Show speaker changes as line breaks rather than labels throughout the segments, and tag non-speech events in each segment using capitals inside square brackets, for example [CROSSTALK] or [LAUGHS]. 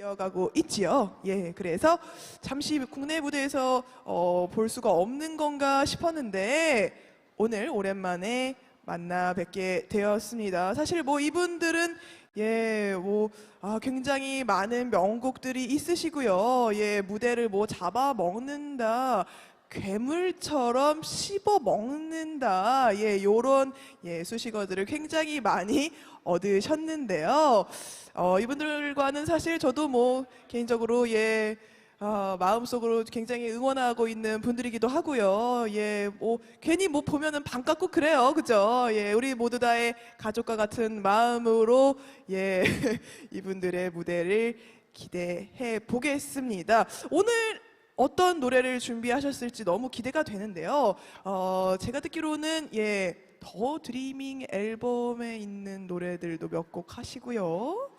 이어가고 있지요. 예, 그래서 잠시 국내 무대에서 어, 볼 수가 없는 건가 싶었는데 오늘 오랜만에 만나 뵙게 되었습니다. 사실 뭐 이분들은 예, 뭐 아, 굉장히 많은 명곡들이 있으시고요. 예, 무대를 뭐 잡아 먹는다. 괴물처럼 씹어 먹는다. 예, 요런 예, 수식어들을 굉장히 많이 얻으셨는데요. 어, 이분들과는 사실 저도 뭐 개인적으로 예, 아, 마음속으로 굉장히 응원하고 있는 분들이기도 하고요. 예, 뭐 괜히 뭐 보면은 반 깎고 그래요, 그죠? 예, 우리 모두 다의 가족과 같은 마음으로 예, [LAUGHS] 이분들의 무대를 기대해 보겠습니다. 오늘 어떤 노래를 준비하셨을지 너무 기대가 되는데요. 어, 제가 듣기로는 예, 더 드리밍 앨범에 있는 노래들도 몇 곡 하시고요.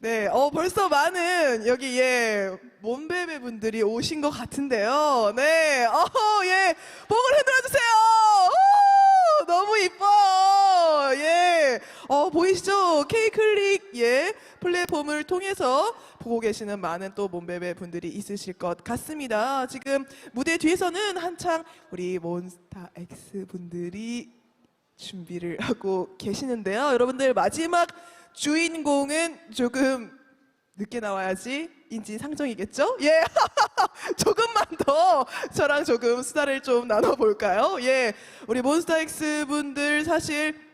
네, 어, 벌써 많은 여기 예, 몸베베 분들이 오신 것 같은데요. 네, 어, 예, 목을 흔들어 주세요. 오, 너무 이뻐. 예, 어, 보이시죠? K클릭 예, 플랫폼을 통해서 보고 계시는 많은 또 몸베베 분들이 있으실 것 같습니다. 지금 무대 뒤에서는 한창 우리 몬스타 X 분들이 준비를 [LAUGHS] 하고 계시는데요. 여러분들 마지막 주인공은 조금 늦게 나와야지 인지상정이겠죠? 예. [LAUGHS] 조금만 더 저랑 조금 수다를 좀 나눠볼까요? 예. 우리 몬스타엑스 분들 사실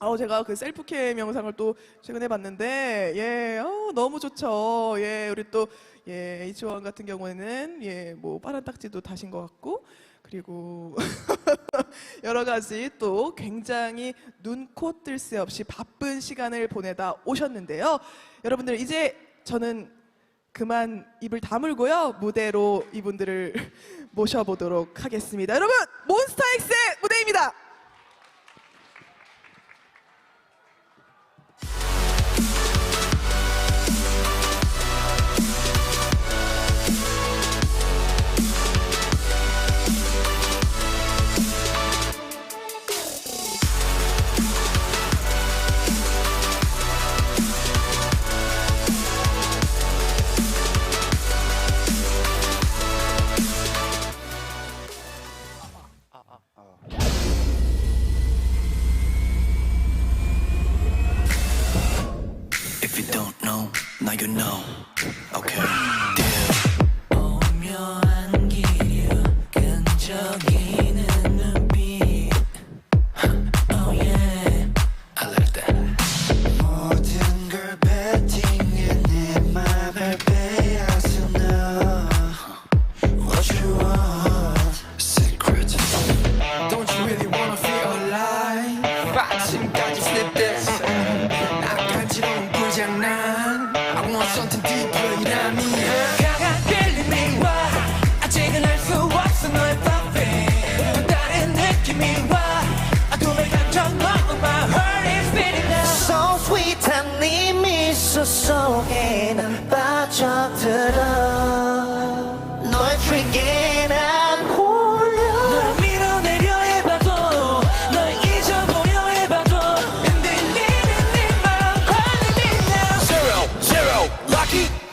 어, 제가 그 셀프캠 영상을 또 최근에 봤는데, 예, 어, 너무 좋죠. 예, 우리 또, 예, H1 같은 경우에는, 예, 뭐, 빠른 딱지도 다신 것 같고, 그리고 [LAUGHS] 여러 가지 또 굉장히 눈, 코 뜰 새 없이 바쁜 시간을 보내다 오셨는데요. 여러분들, 이제 저는 그만 입을 다물고요. 무대로 이분들을 [LAUGHS] 모셔보도록 하겠습니다. 여러분, 몬스타엑스의 무대입니다.
Now you know. Okay.
Rocky.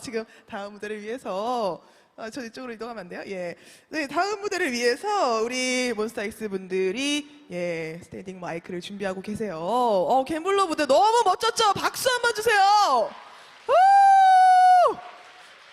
지금 다음 무대를 위해서. 아, 저 이쪽으로 이동하면 안 돼요? 예. 네, 다음 무대를 위해서 우리 몬스타엑스 분들이 예, 스탠딩 마이크를 준비하고 계세요. 어, 갬블러 무대 너무 멋졌죠? 박수 한번 주세요. 우!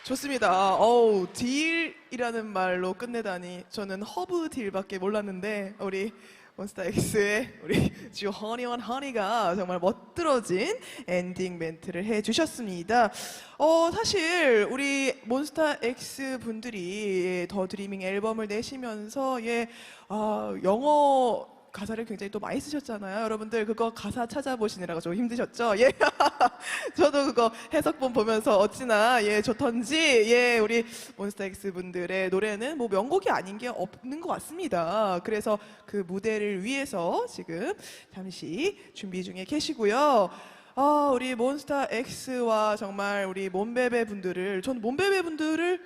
좋습니다. 어우, 딜이라는 말로 끝내다니 저는 허브 딜밖에 몰랐는데 우리 몬스타엑스의 우리 주 허니원 허니가 정말 멋들어진 엔딩 멘트를 해주셨습니다. 어, 사실 우리 몬스타엑스 분들이 더 드리밍 앨범을 내시면서 예, 아, 영어 가사를 굉장히 또 많이 쓰셨잖아요. 여러분들 그거 가사 찾아보시느라가 좀 힘드셨죠? 예. [LAUGHS] 저도 그거 해석본 보면서 어찌나 예 좋던지 예 우리 몬스타엑스 분들의 노래는 뭐 명곡이 아닌 게 없는 것 같습니다. 그래서 그 무대를 위해서 지금 잠시 준비 중에 계시고요. 아 우리 몬스타엑스와 정말 우리 몬베베 분들을 전 몬베베 분들을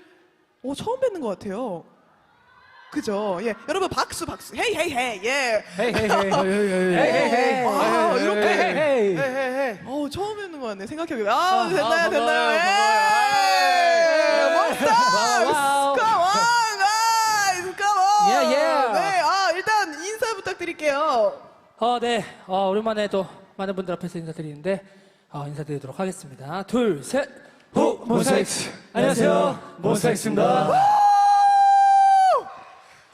어, 처음 뵙는 것 같아요. 그죠? 예. 여러분 박수 박수. 헤이 헤이 헤이. 예.
헤이 헤이 헤이 헤이 헤이 헤이
아, 이렇게.
헤이 헤이
어 처음 뵙는 것 같네. 생각해보면. 아, 됐나요?
아,
됐나요? 예. 몬스터!
와우.
Come on, guys! Come on!
Yeah, yeah.
네, 아, 일단 인사 부탁드릴게요.
어, 네. 어, 오랜만에 또 많은 분들 앞에서 인사드리는데 어, 인사드리도록 하겠습니다. 둘, 셋. 호 몬스타엑스. 안녕하세요. 몬스타엑스입니다.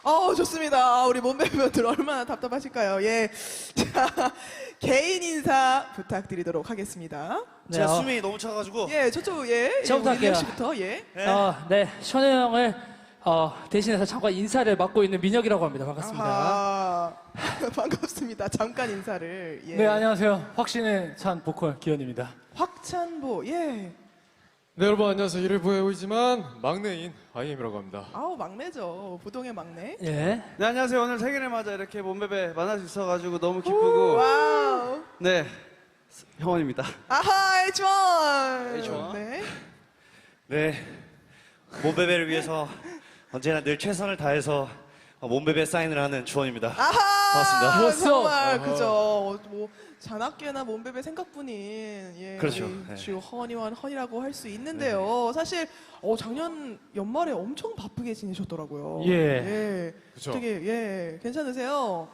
어, 좋습니다. 아, 우리 몸매분들 얼마나 답답하실까요? 예. [LAUGHS] 자, 개인 인사 부탁드리도록 하겠습니다.
네,
제가
어,
숨이 너무 차가지고
예, 저쪽, 예.
저부터
예,
할게요.
민혁 씨부터, 예.
어, 네. 션우 형을 어, 대신해서 잠깐 인사를 맡고 있는 민혁이라고 합니다. 반갑습니다.
아하. [LAUGHS] 반갑습니다. 잠깐 인사를. 예.
네 안녕하세요 확신에 찬 보컬 기현입니다
확찬보, 예.
네 여러분 안녕하세요 이를 보이지만 막내인 IM이라고 합니다
아우, 막내죠. 부동의 막내.
예.
네 안녕하세요 오늘 생일을 맞아 이렇게 몸베베 만날 수 있어가지고 너무 기쁘고
와우.
네 형원입니다
아하, H1.
H1.
네.
네, 몸베베를 위해서 언제나 늘 최선을 다해서 몸베베 사인을 하는 주원입니다.
아하.
반갑습니다.
정말 그죠. 뭐 잔악계나 몸베베 생각뿐인 예,
그렇죠. 네.
주 허니와 허니라고 할 수 있는데요. 사실 어, 작년 연말에 엄청 바쁘게 지내셨더라고요.
예.
예.
그쵸.
되게 예 괜찮으세요.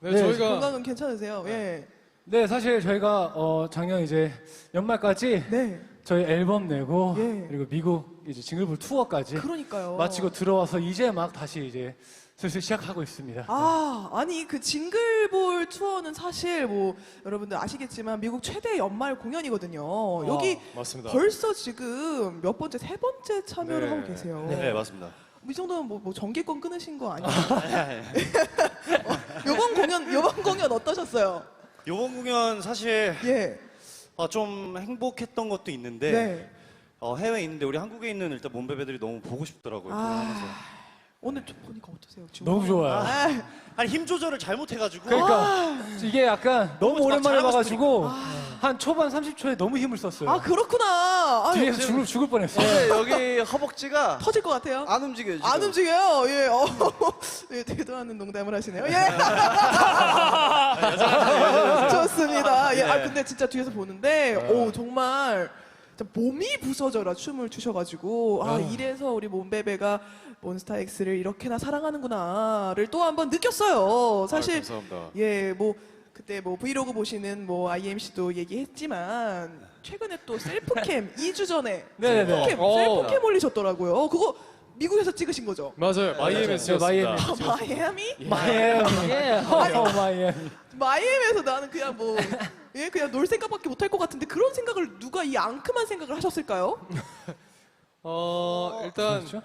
네,
네,
저희가
건강은 괜찮으세요. 예.
네 사실 저희가 어, 작년 이제 연말까지
네.
저희 앨범 내고
예.
그리고 미국 이제 징글볼 투어까지
그러니까요.
마치고 들어와서 이제 막 다시 이제 슬슬 시작하고 있습니다
아, 아니 그 징글볼 투어는 사실 뭐 여러분들 아시겠지만 미국 최대 연말 공연이거든요. 여기
아, 맞습니다
벌써 지금 몇 번째 세 번째 참여를
네.
하고 계세요.
네, 맞습니다.
이 정도면 뭐, 뭐 정기권 끊으신 거 아니에요? [LAUGHS] 어, 요번 공연 요번 공연 어떠셨어요?
이번 공연 사실
예.
어, 좀 행복했던 것도 있는데
네.
어, 해외에 있는데 우리 한국에 있는 일단 몸베베들이 너무 보고 싶더라고요. 공연하면서.
아, 오늘 좀 보니까 어떠세요? 지금?
너무 좋아요
아,
아니 힘 조절을 잘못해가지고
그러니까 이게 약간 너무 오랜만에
잘하고
봐가지고 한 초반 30초에 너무 힘을 썼어요
아 그렇구나. 아,
뒤에서 죽을, 죽을 뻔했어요
네, 여기 허벅지가
터질 것 같아요.
안 움직여요 지금
안 움직여요. 예. 어. [LAUGHS] 예, 대도하는 농담을 하시네요. 예. [LAUGHS] 좋습니다. 예. 아 근데 진짜 뒤에서 보는데 오 정말 진짜 몸이 부서져라 춤을 추셔가지고 아 이래서 우리 몸베베가 몬스타엑스를 이렇게나 사랑하는구나를 또 한 번 느꼈어요. 사실
아, 감사합니다
예, 뭐 그때 뭐 브이로그 보시는 뭐 IMC도 얘기했지만 최근에 또 셀프캠 [LAUGHS] 2주 전에
네네네.
셀프캠
어.
셀프캠 올리셨더라고요. 그거 미국에서 찍으신 거죠?
맞아요
네,
찍었습니다
아, 마이애미?
마이애미
예.
어, 마이애미
마이애미에서 나는 그냥 뭐 예, 그냥 놀 생각밖에 못 할 것 같은데 그런 생각을 누가 이 앙큼한 생각을 하셨을까요? [LAUGHS]
어 일단
그렇죠?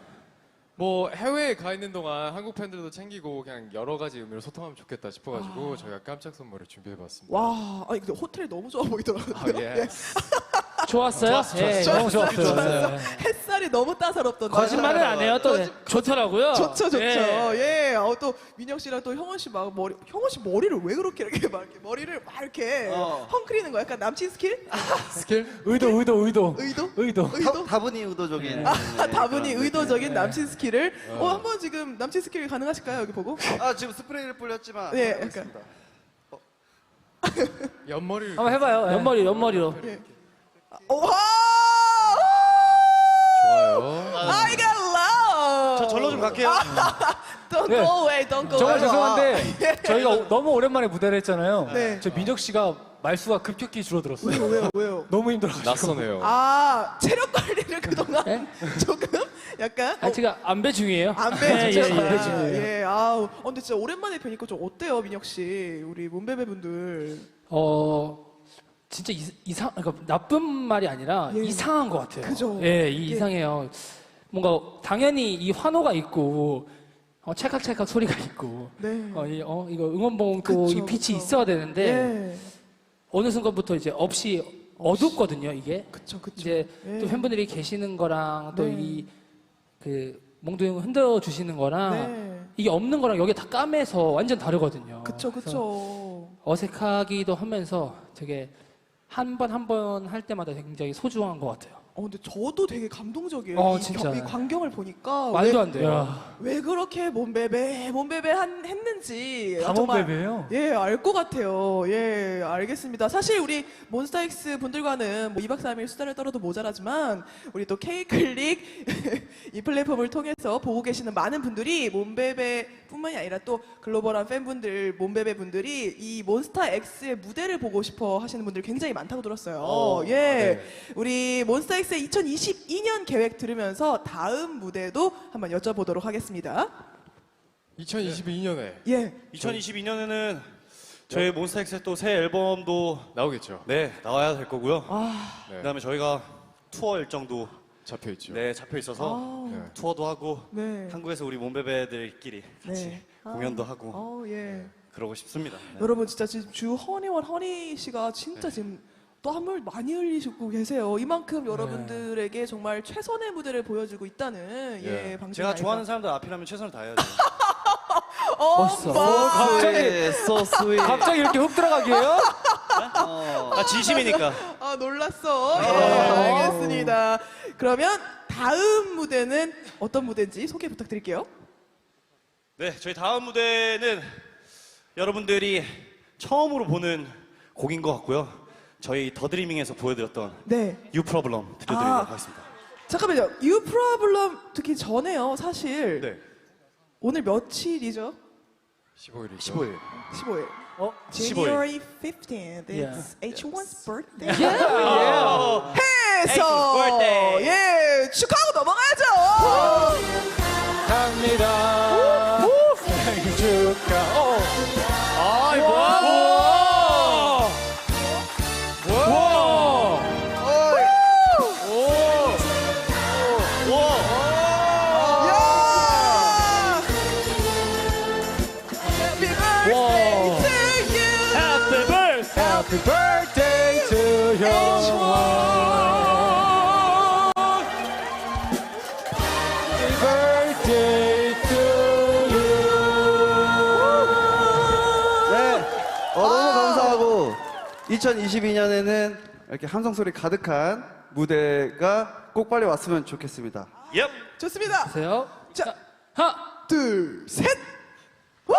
뭐 해외에 가 있는 동안 한국 팬들도 챙기고 그냥 여러 가지 의미로 소통하면 좋겠다 싶어가지고 저희가 깜짝 선물을 준비해봤습니다
와, 아니 근데 호텔 너무 좋아 보이더라고요.
아, 예. [LAUGHS]
좋았어요. 예, 너무 좋았어요. 예.
햇살이 너무 따사롭던데.
거짓말은 안 해요. 또 네, 좋더라고요.
좋죠, 좋죠.
예.
예. 어, 또 민혁 씨랑 또 형원 씨 막 머리, 형원 씨 머리를 왜 그렇게 이렇게 막 이렇게 머리를 막 이렇게
어.
헝클이는 거 약간 남친 스킬? [LAUGHS]
스킬? [LAUGHS]
의도 의도 의도
의도?
의도
의도?
다, 분히 의도적인.
아,
네,
다분히
그런
의도적인
느낌.
남친 스킬을 어, 한번 지금 남친 스킬 가능하실까요? 여기 보고.
아 지금 스프레이를 뿌렸지만.
네,
한번
약간.
해보겠습니다. [LAUGHS]
옆머리를
한번 해봐요 예.
옆머리, 옆머리로.
오, 와!
좋아요.
I got love.
저 절로 좀 갈게요. [LAUGHS]
Don't
네.
go away, don't go
정말
away.
죄송한데 저희가 너무 오랜만에 무대를 했잖아요
네.
저 민혁 씨가 말수가 급격히 줄어들었어요
왜요, 왜요, 왜요? [LAUGHS]
너무 힘들어가지고
낯서네요.
아, 체력 관리를 그동안
예? [LAUGHS]
조금 약간
아, 제가 안배 중이에요.
안
예, 예,
빼주셨어요.
안배 중이에요.
예, 아우. 어, 근데 진짜 오랜만에 뵈니까 좀 어때요, 민혁 씨? 우리 문베베 분들.
어, 진짜 이, 이상, 그러니까 나쁜 말이 아니라
예.
이상한 것 같아요.
그죠.
예, 이
이게-
이상해요. 뭔가 당연히 이 환호가 있고, 어, 찰칵찰칵 소리가 있고,
네.
어, 이, 어, 이거 응원봉도 이 빛이
그쵸.
있어야 되는데,
예.
어느 순간부터 이제 없이 어둡거든요, 이게.
그쵸, 그쵸.
이제
예.
또 팬분들이 계시는 거랑 또
네.
이그 몽둥이 흔들어 주시는 거랑
네.
이게 없는 거랑 여기 다 까매서 완전 다르거든요.
그쵸, 그쵸.
어색하기도 하면서 되게 한 번 한 번 할 때마다 굉장히 소중한 것 같아요.
어, 근데 저도 되게 감동적이에요.
어,
이,
진짜.
이 광경을 보니까.
말도
왜,
안 돼요.
왜 그렇게 몸베베, 몸베베 한, 했는지.
다
정말
몸베베예요?
예, 알 것 같아요. 예, 알겠습니다. 사실 우리 몬스타엑스 분들과는 뭐 2박 3일 수다를 떨어도 모자라지만 우리 또 K클릭 [LAUGHS] 이 플랫폼을 통해서 보고 계시는 많은 분들이 몬베베 뿐만이 아니라 또 글로벌한 팬분들, 몬베베 분들이 이 몬스타엑스의 무대를 보고 싶어 하시는 분들 굉장히 많다고 들었어요.
어,
예. 우리 몬스타엑스 의 2022년 계획 들으면서 다음 무대도 한번 여쭤보도록 하겠습니다.
2022년에
예.
2022년에는 저희 몬스타엑스의 또 새 앨범도
나오겠죠.
네 나와야 될 거고요.
네.
그다음에 저희가 투어 일정도
잡혀 있죠.
네 잡혀 있어서
아,
네.
투어도 하고
네.
한국에서 우리 몸베베들끼리 같이
네.
공연도 하고
어, 예.
그러고 싶습니다. 네.
여러분 진짜 지금 주 허니원 허니 씨가 진짜 지금 땀을 많이 흘리시고 계세요. 이만큼 여러분들에게 정말 최선의 무대를 보여주고 있다는 예,
예.
방송.
제가 좋아하는 사람들 앞이라면 최선을 다해야죠. [LAUGHS]
어,
멋있어.
마-
갑자기
so sweet.
갑자기 이렇게 훅 들어가기에요?
어.
아 진심이니까.
아 놀랐어. 예, 알겠습니다. 그러면 다음 무대는 어떤 무대인지 소개 부탁드릴게요.
네, 저희 다음 무대는 여러분들이 처음으로 보는 곡인 것 같고요. 저희 더 드리밍에서 보여드렸던
네.
You Problem 들려드리도록
아.
하겠습니다.
잠깐만요. You Problem 듣기 전에요. 사실
네,
오늘 며칠이죠?
15일이죠.
15일.
15일.
어? 15일.
January 15th. It's H1's birthday.
어,
해서 [LAUGHS]
birthday.
예 축하하고 넘어가야죠.
2022년에는 이렇게 함성 소리 가득한 무대가 꼭 빨리 왔으면 좋겠습니다.
Yep.
좋습니다.
보세요.
자,
하나,
둘, 셋. 와!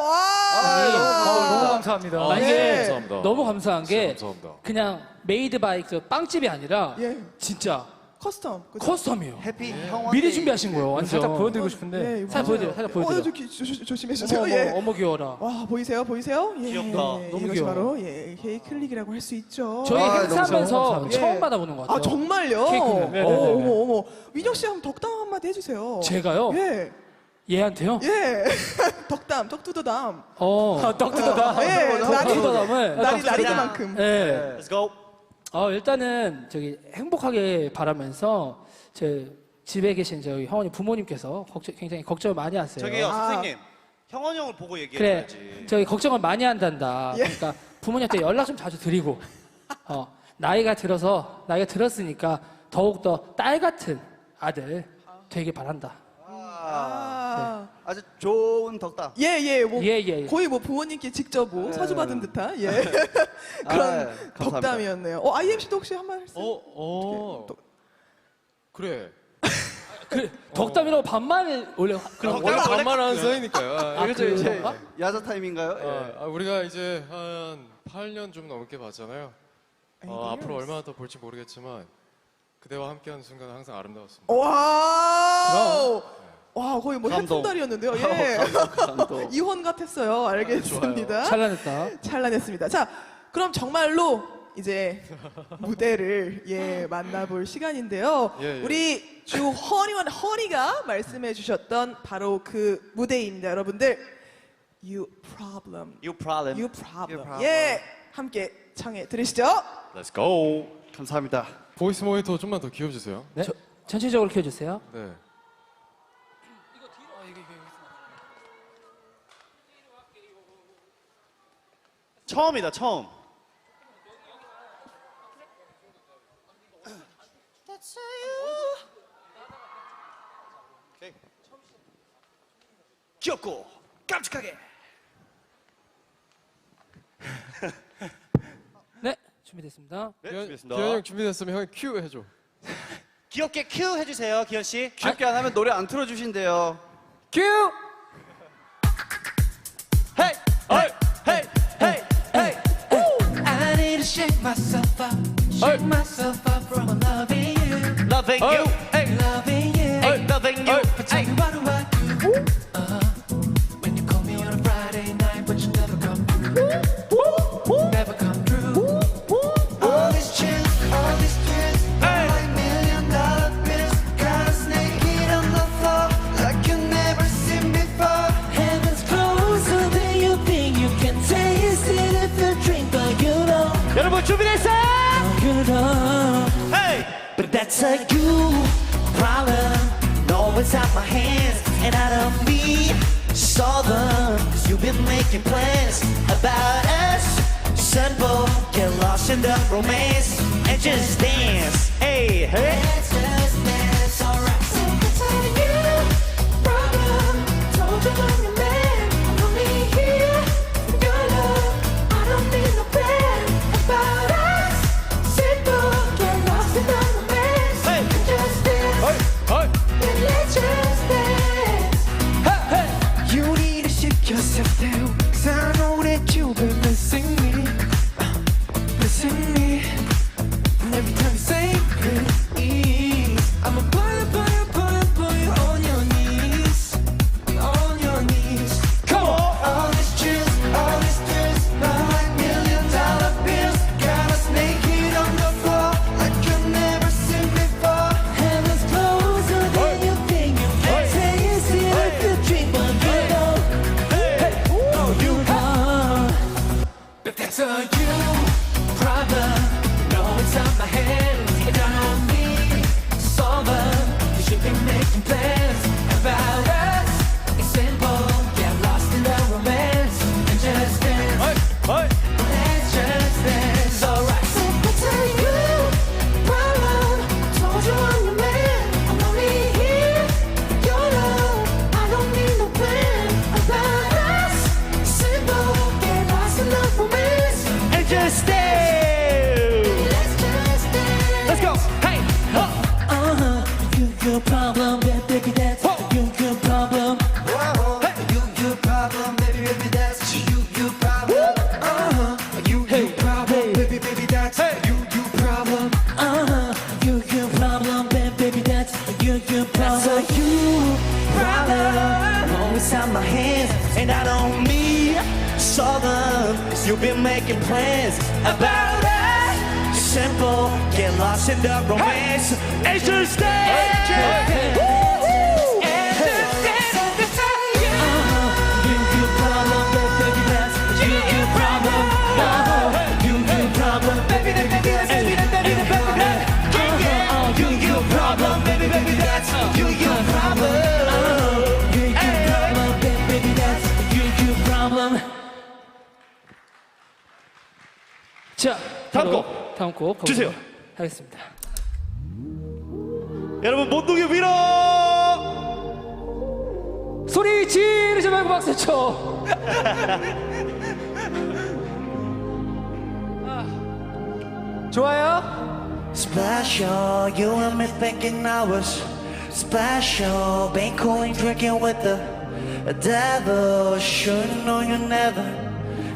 아, 너무
와!
감사합니다
아,
이게
네, 감사합니다.
너무 감사한 게
진짜 감사합니다.
그냥 메이드 바이 그 빵집이 아니라
예.
진짜
커스텀. 그죠?
커스텀이에요.
해피 형원
미리 준비하신 거예요, 완전.
살짝 보여드리고 싶은데
예,
살짝
맞아요.
보여드려, 살짝 보여드려.
어, 저 기 조, 조, 조심해
어머,
주세요.
어머,
예.
어머 귀여워라.
와 보이세요? 보이세요? 예,
귀엽다.
예,
너무
이것이
귀여워.
바로 예, 케이 클릭이라고 할 수 있죠.
저희
아,
행사하면서
감사합니다.
처음
예.
받아보는 것 같아요.
아 정말요?
케이크는.
어,
네네 네네.
어머 어머. 민혁 씨 한번 덕담 한마디 해주세요.
제가요?
예,
얘한테요?
예. [LAUGHS] 덕담, 덕투더담.
어.
떡뜯어다
예, 날이
덕투더담을
날이 날이만큼.
예.
Let's go.
어, 일단은 저기 행복하게 바라면서 제 집에 계신 저희 형원이 부모님께서 걱정, 굉장히 걱정을 많이 하세요.
저기요
아.
선생님. 형원 형을 보고
그래,
얘기해야지.
저희 걱정을 많이 한단다.
예.
그러니까 부모님한테 연락 좀 자주 드리고, 어, 나이가 들어서 나이가 들었으니까 더욱 더 딸 같은 아들 되길 바란다.
아.
아주 좋은 덕담.
예, 예, 뭐
예, 예, 예.
거의 뭐 부모님께 직접 뭐
네.
사주 받은 듯한 [LAUGHS] 예 그런
아, 예, 감사합니다.
덕담이었네요. 어, IMC도 혹시 한 말씀?
어, 어. 그래.
그 덕담이라고 반말을 원래 그런
원래 반말하는 사이니까요. 아,
이거 저? 이제
아?
야자 타임인가요? 예.
아, 아, 우리가 이제 한 8년 좀 넘게 봤잖아요. 어, 앞으로. 얼마나 더 볼지 모르겠지만 그대와 함께하는 순간은 항상
어,
아름다웠습니다.
와, 와 거의 뭐
감동.
해풍달이었는데요. [LAUGHS] 예,
감동. [LAUGHS]
이혼 같았어요. 알겠습니다.
찬란했다.
찬란했습니다. 자, 그럼 정말로 이제 무대를 예 만나볼 시간인데요.
예, 예.
우리 주 허니원 허니가 말씀해 주셨던 바로 그 무대입니다, 여러분들. You problem,
You problem.
you problem.
You problem.
예, 함께 청해 들으시죠.
Let's go.
감사합니다.
보이스 모니터 좀만 더 키워주세요.
네. 전체적으로 켜주세요.
네.
처음이다 처음. 오케이. 귀엽고 깜찍하게.
네, 준비됐습니다.
네,
기현,
준비했습니다.
기현이 형 준비됐으면 형이 큐 해줘.
귀엽게 큐 해주세요, 기현 씨.
귀엽게 안 하면 노래 안 틀어주신대요.
큐!
Myself up from loving you,
Loving you,
just dance.
Hey, hey.
Let's just dance, alright. So it's a you problem. Told you I'm your man. I'm only here for your love. I don't need no plan about us. Simple. Get lost in the romance
Hey.
just dance.
헤이.
And let's just dance. You need to shift yourself down.
곡
가보도록
주세요.
하겠습니다.
여러분 몬둥이 위로
소리 지르지 말고 박수 쳐. 아, 좋아요?
Special, you and me thinking I was special. Been calling, drinking with the devil. Should've known you never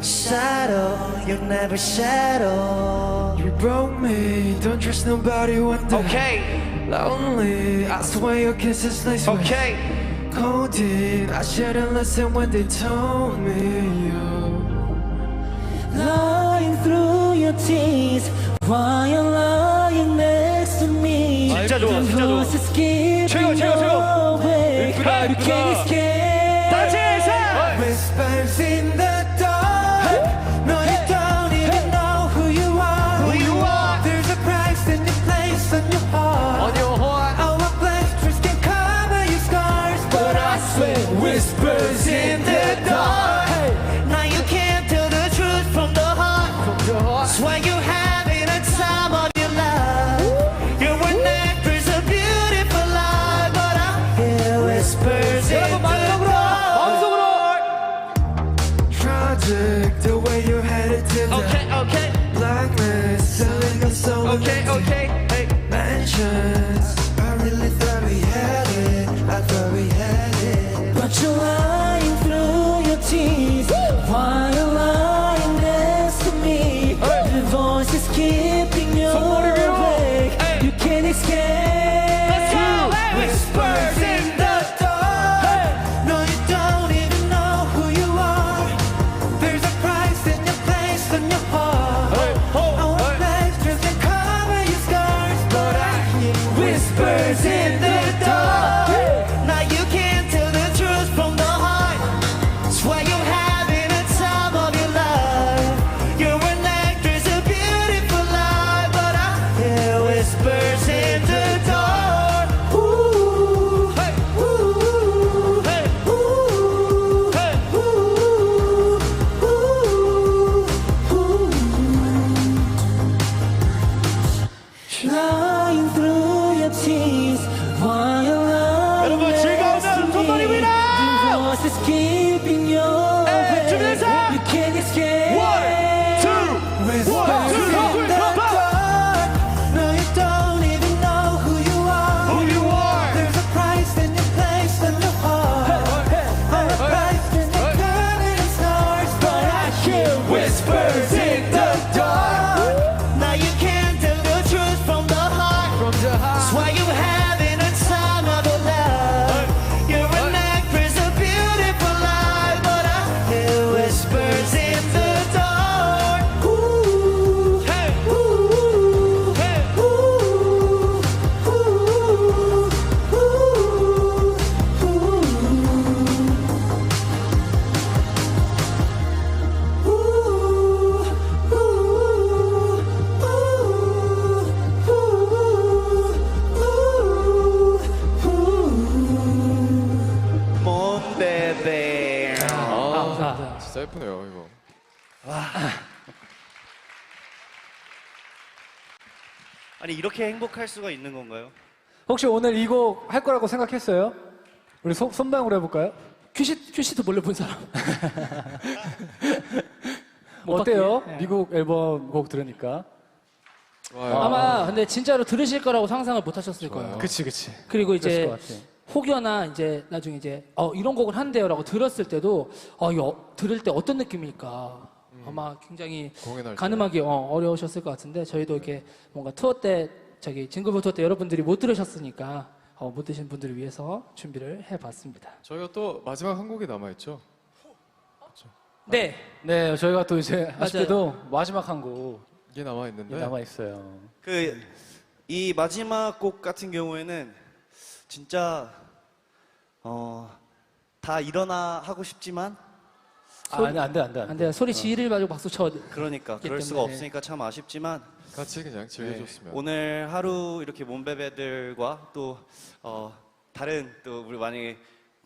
settle. You never settle.
You broke me, don't trust nobody when they're
Okay,
lonely. I swear your kisses lace with
okay.
codeine. I should've listened when they told me you.
Lying through your teeth while you're lying next to me.
진짜 좋아, 진짜 좋아.
Voices keeping
최고, 최고, 최고.
awake.
이쁘다,
You
이쁘다.
즐거우면 손머리 위로
The voice is keeping you awake.
준비됐어?
You can't escape.
One, two, one, two,
예쁘네요 이거.
아니 이렇게 행복할 수가 있는 건가요?
혹시 오늘 이 곡 할 거라고 생각했어요? 우리 손, 손방으로 해볼까요?
큐시 큐시트 몰래 본 사람.
뭐 [LAUGHS]
못
어때요?
네.
미국 앨범 곡 들으니까
좋아요.
아마 근데 진짜로 들으실 거라고 상상을 못 하셨을 거예요.
그치 그치
그리고
그랬을
이제
것 같아.
혹여나 이제 나중에 이제 어, 이런 곡을 한대요라고 들었을 때도 어, 이거 들을 때 어떤 느낌일까 아마 굉장히
공연할 때.
가늠하기 어, 어려우셨을 것 같은데 저희도 이렇게 뭔가 투어 때 저기 징글볼 투어 때 여러분들이 못 들으셨으니까 어, 못 드신 분들을 위해서 준비를 해봤습니다.
저희가 또 마지막 한 곡이 남아 있죠.
네,
네 저희가 또 이제 아쉽게도 마지막 한 곡이
이게 남아 있는데.
남아 있어요.
그 이 마지막 곡 같은 경우에는 진짜 어, 다 일어나 하고 싶지만
아, 안돼 안돼 안돼
안 돼요. 소리 지를 가지고 박수 쳐.
그러니까 그럴 수가
때문에.
없으니까 참 아쉽지만
같이 그냥
네,
즐겨줬으면.
오늘 하루 이렇게 몸베베들과 또 어, 다른 또 우리 만약에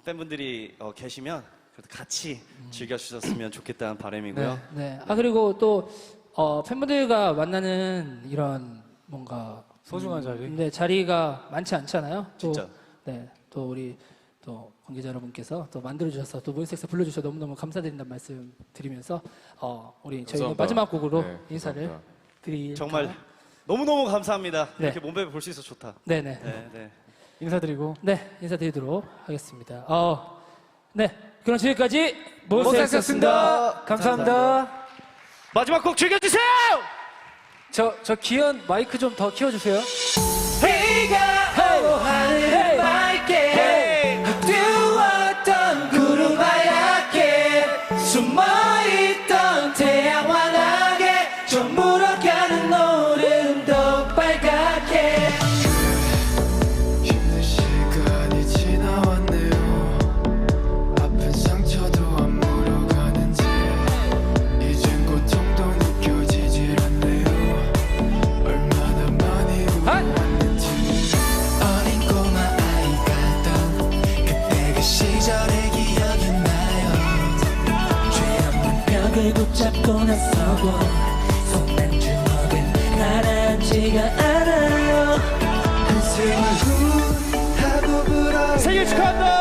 팬분들이 어, 계시면 그래도 같이 즐겨주셨으면 좋겠다는 바람이고요.
네. 아 그리고 또 어, 팬분들과 만나는 이런 뭔가
소중한 자리.
네, 자리가 많지 않잖아요. 또,
진짜.
네, 또 우리 또 관계자 여러분께서 또 만들어 주셔서 또 모이섹스 불러 주셔서 너무너무 감사드린다는 말씀 드리면서 어, 우리 저희는
감사합니다.
마지막 곡으로
네,
인사를
감사합니다.
드릴
정말 너무너무 감사합니다.
네.
이렇게 몸베베 볼수 있어 좋다.
네, 네.
네, 네.
인사드리고.
네, 인사드리도록 하겠습니다. 어, 네, 그럼 지금까지
모색했습니다. 감사합니다.
마지막 곡 즐겨주세요!
저, 저 기현 마이크 좀 더 키워주세요.
붙잡고 나서고 손난 주먹은 가라앉지가 않아요.
불어 생일 축하한다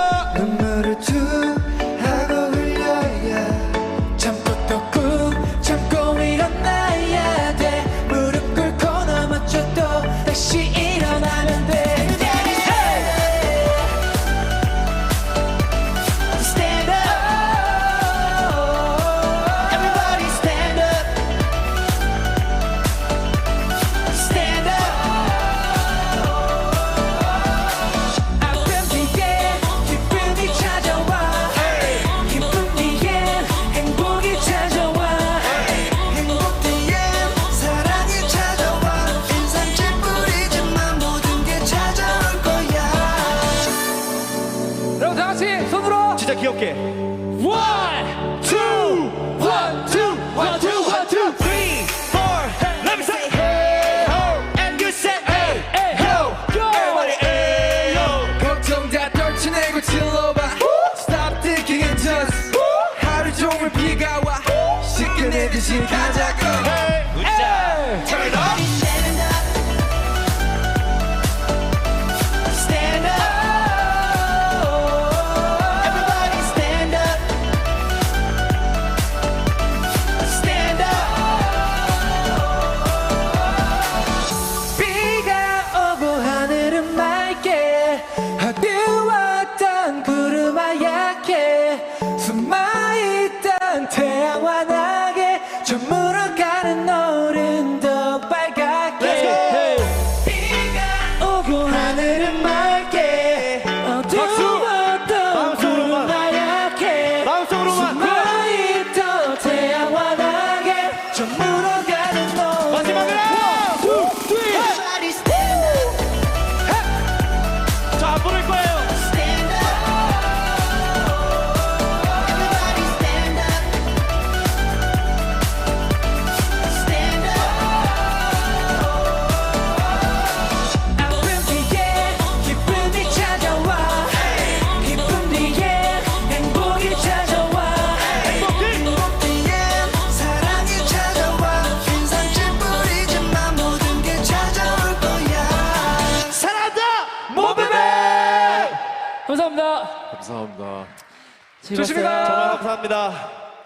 환하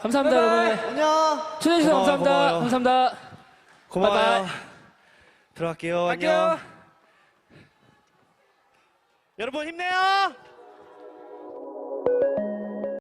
감사합니다. 여러분.
안녕.
초대해 주셔서
고마워요,
감사합니다.
고마워요.
감사합니다.
고마워요.
바이바이.
들어갈게요.
갈게요.
안녕. 여러분 힘내요.